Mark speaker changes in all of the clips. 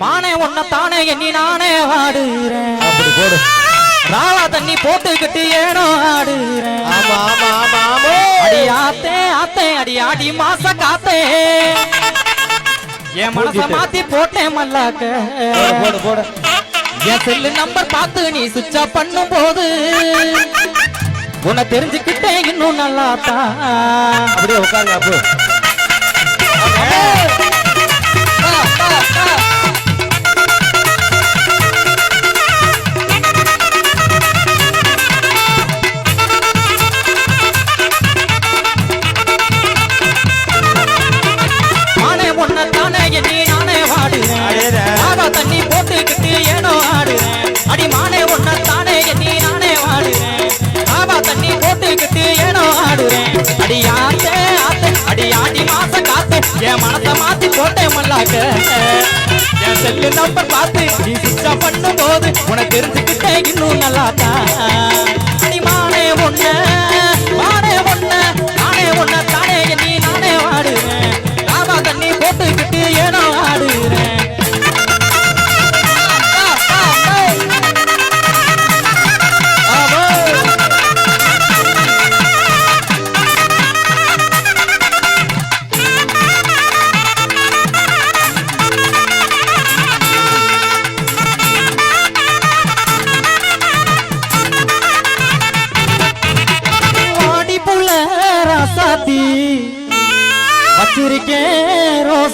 Speaker 1: மானே உன்னை தானே எண்ணி நானே வாடுறேன்
Speaker 2: அப்படி போடு.
Speaker 1: ராவா தண்ணி போட்டுக்கிட்டு ஏனோ ஆடுறேன்
Speaker 2: ஆமா ஆமா ஆமா ஆமா.
Speaker 1: அடி ஆத்தே ஆத்தே அடி ஆடி மாச காத்தே. என் மனச. மாத்தி போட்டேன் மல்லாக்க.
Speaker 2: போடு போடு போடு.
Speaker 1: என் செல்லு நம்பர் பார்த்து நீ சுவிட்ச் ஆஃப் பண்ணும் போது உன்னை தெரிஞ்சுக்கிட்டேன் இன்னும் நல்லா தான்
Speaker 2: அப்படியே உட்காருங்க அப்பு.
Speaker 1: பார்க்க. என் செல்லு நம்பர் பார்த்து நீ சுவிட்ச் பண்ணும் போது உனக்கு தெரிஞ்சுக்கிட்டே இன்னும் நல்லா தான் மானே ஒண்ணு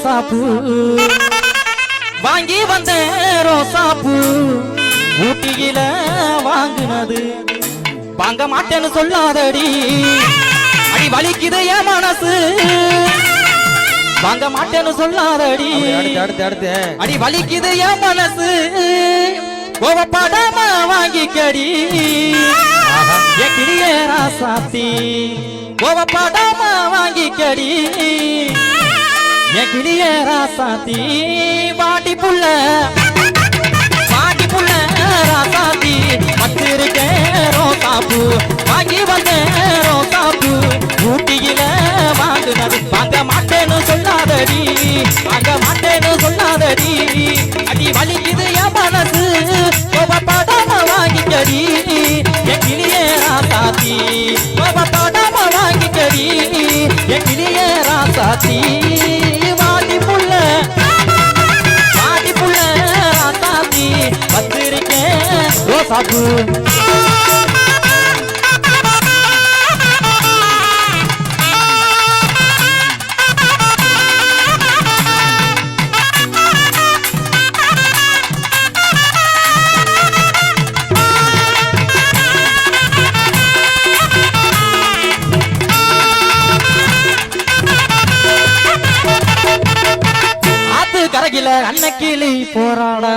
Speaker 1: ரோசாப்பூ. வாங்கி வந்த ரோசாப்பூ. ஊட்டியில வாங்குனது. வாங்க மாட்டேன்னு சொல்லாதடி. அடி வலிக்குது என் மனசு. வாங்க மாட்டேன்னு சொல்லாதடி.
Speaker 2: அடுத்து அடுத்து அடுத்து.
Speaker 1: அடி வலிக்குது என் மனசு. கோவப்படாம வாங்கிக்கடி. என் கிளியே ராசாத்தி. கோவப்படாம வாங்கிக்கடி. என் கிளியே ராசாத்தி வாடி புள்ள. வாடி புள்ள ராசாத்தி வச்சிருக்கேன் ரோசாப்பு. வாங்கி வந்தேன் ரோசாப்பு. வச்சிருக்கேன் ரோசாப்பூ அன்னக்கிளி போராடா.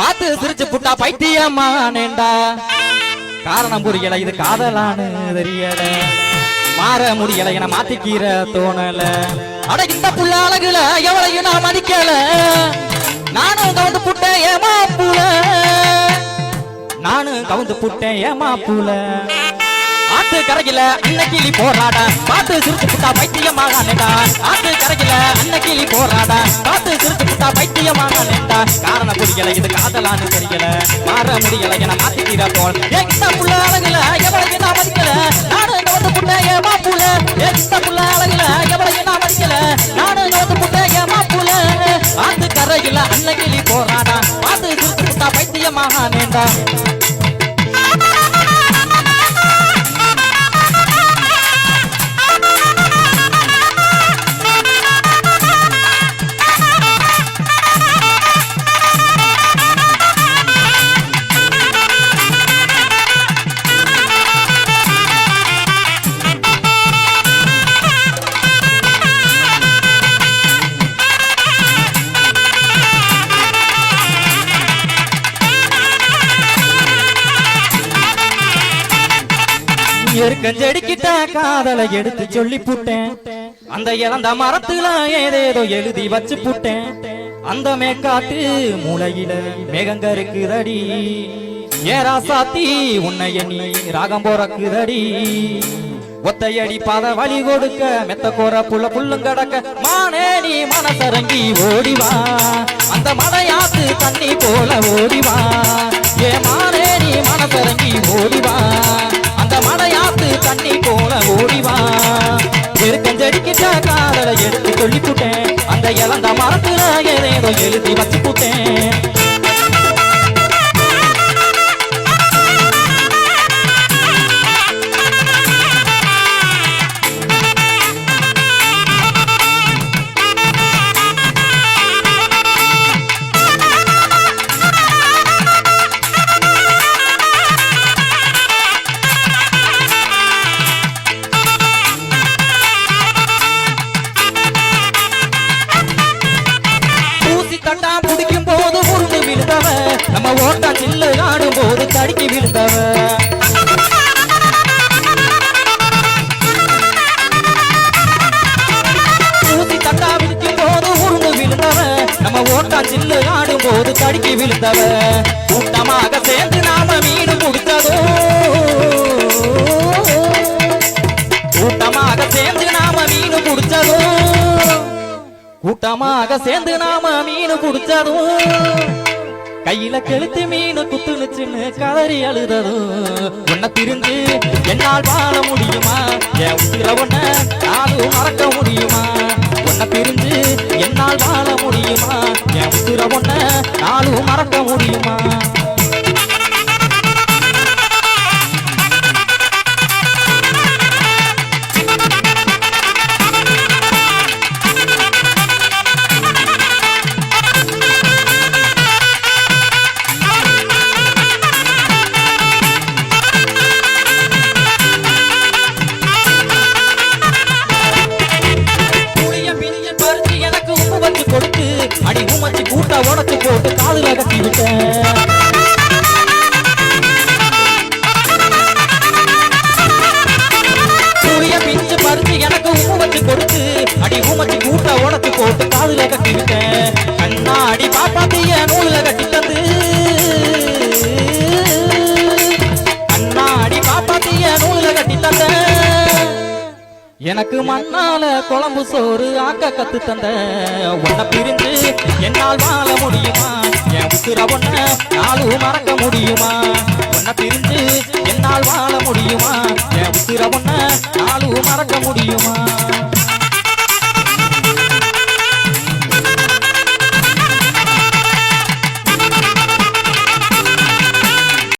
Speaker 1: பார்த்து சிரிச்சு புட்டா பைத்தியமானேண்டா? காரணம் புரியல இது காதலானு தெரியல. மாற முடியல என மாத்திக்கிற தோணல. அட இந்த புள்ள அழகுல எவளையும் நான் மதிக்கல. நானும் கவுந்து புட்டேன் ஏமா புல நானும் கவுந்து புட்டேன் ஏமா புல ஆத்து கரையில அன்னக்கிளி போராட. பார்த்து சிரிச்சு புட்டா பைத்தியமாக நின்றா ஆத்து கரையில அன்னக்கிளி போராட. பார்த்து காரணம் புரியல இது காதலான்னு தெரியல. மாற முடியல என மாத்திக்கிற போல். எந்த புள்ள அழகுல எவ்வளவு நான் மதிக்கல. நானும் இங்க வந்து புட்ட ஏமா புள்ள எந்த புள்ள அழகுல எவ்வளவு நான் மதிக்கல. நானும் இங்க வந்து புட்ட ஏமா புள்ள ஆத்து கரையில அன்னக்கிளி போராடா பார்த்து சிரிச்சு புட்டா பைத்தியமாக நின்றா கஞ்சடிக்கிட்டா காதலை எடுத்து சொல்லி புட்டேன். அந்த இழந்த மரத்துல ஏதேதோ எழுதி வச்சு புட்டேன். அந்த மேற்காட்டு மூளையில மேகங்கருக்குதடி ஏரா சாத்தி உன்னை எண்ணி ராகம் போறக்குதடி. ஒத்தையடி பாத வழி கொடுக்க மெத்த கோர புள்ள புல்லும் கடக்க மானே நீ மனசரங்கி ஓடிவா அந்த மலையாத்து தண்ணி போல ஓடிவா ஏ மானே நீ மனசரங்கி ஓடிவா அந்த மலையாத்து தண்ணி போல ஓடிவா எருக்கஞ்செடிக்கிட்ட காதலை எடுத்து சொல்லிப்புட்டேன் அந்த இழந்த மரத்துல ஏதேதோ எழுதி வச்சு புட்டேன் தடுக்கி கூட்டமாக சேர்ந்து நாம மீன் பிடிச்சதோ கூட்டமாக சேர்ந்து நாம மீன் பிடிச்சதோ கூட்டமாக சேர்ந்து நாம மீன் பிடிச்சதும் கையில கெழுத்து மீன் குத்துனுச்சுன்னு கதறி அழுததும் உன்னை பிரிஞ்சு என்னால் வாழ முடியுமா? என் உசிர உன்ன நானும் மறக்க முடியுமா? உன்னை பிரிஞ்சு என்னால் வாழ முடியுமா? நாளும் மறக்க முடியுமா? காதுல கண்ணாடி பாப்பாத்திய நூலில் கட்டி தந்து. கண்ணாடி பாப்பாத்திய நூலில் கட்டி தந்த. எனக்கு மண்ணால குழம்பு சோறு ஆக்க கத்து தந்த. உன்னை பிரிஞ்சு என்னால் வாழ முடியுமா? என் உசுர ஒன்ன நாளும் மறக்க முடியுமா? உன்னை பிரிஞ்சு என்னால் வாழ முடியுமா? என் உசுர ஒன்ன நாளும் மறக்க முடியுமா?